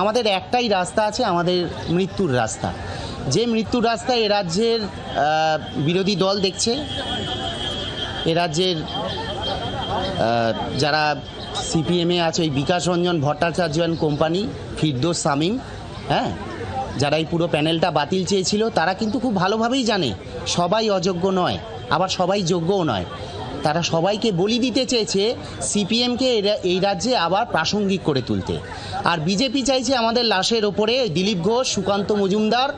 আমাদের একটাই রাস্তা আছে, আমাদের মৃত্যুর রাস্তা। যে মৃত্যুর রাস্তা এ রাজ্যের বিরোধী দল দেখছে, এ রাজ্যের যারা সিপিএমে আছে, ওই বিকাশ রঞ্জন ভট্টাচার্য অ্যান্ড কোম্পানি, ফিরদোস সামিম হ্যাঁ? যারা এই পুরো প্যানেলটা বাতিল চেয়েছিল, তারা কিন্তু খুব ভালোভাবেই জানে, সবাই অযোগ্য নয়, আবার সবাই যোগ্যও নয়। তারা সবাইকে বলি দিতে চেয়েছে সিপিএমকে এই রাজ্যে আবার প্রাসঙ্গিক করে তুলতে। আর বিজেপি চাইছে আমাদের লাশের ওপরে দিলীপ ঘোষ, সুকান্ত মজুমদার,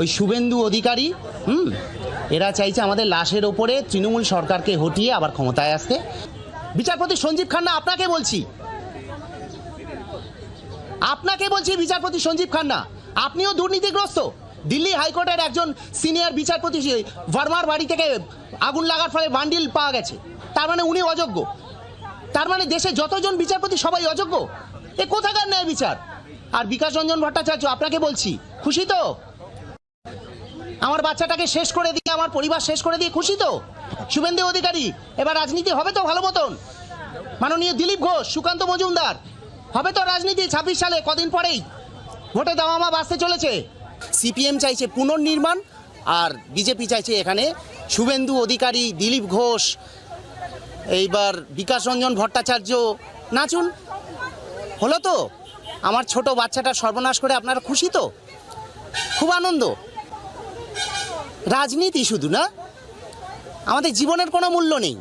ওই শুভেন্দু অধিকারী, হুম? এরা চাইছে আমাদের লাশের ওপরে তৃণমূল সরকারকে হটিয়ে আবার ক্ষমতায় আসতে। বিচারপতি সঞ্জীব খান্না, আপনাকে বলছি। আপনাকে বলছি বিচারপতি সঞ্জীব খান্না, আপনিও দুর্নীতিগ্রস্ত। দিল্লি হাইকোর্টের একজন সিনিয়র বিচারপতি ভার্মার বাড়ি থেকে আগুন লাগার ফলে বান্ডিল পাওয়া গেছে। তার মানে উনি অযোগ্য। তার মানে দেশে যতজন বিচারপতি, সবাই অযোগ্য? এ কোথাকার ন্যায় বিচার? আর বিকাশ রঞ্জন ভট্টাচার্য, আপনাকে বলছি, খুশি তো? আমার বাচ্চাটাকে শেষ করে দিয়ে, আমার পরিবার শেষ করে দিয়ে খুশি তো? শুভেন্দু অধিকারী, এবার রাজনীতি হবে তো ভালো মতন? মাননীয় দিলীপ ঘোষ, সুকান্ত মজুমদার, হবে তো রাজনীতি ছাব্বিশ সালে, কদিন পরেই? ভোটে দামামা বাঁচতে চলেছে। সিপিএম চাইছে পুনর্নির্মাণ আর বিজেপি চাইছে এখানে শুভেন্দু অধিকারী, দিলীপ ঘোষ, এইবার বিকাশ রঞ্জন ভট্টাচার্য। নাচুন। হলো তো? আমার ছোট বাচ্চাটা সর্বনাশ করে আপনারা খুশি তো? খুব আনন্দ। রাজনীতি শুধু না? আমাদের জীবনের কোনো মূল্য নেই।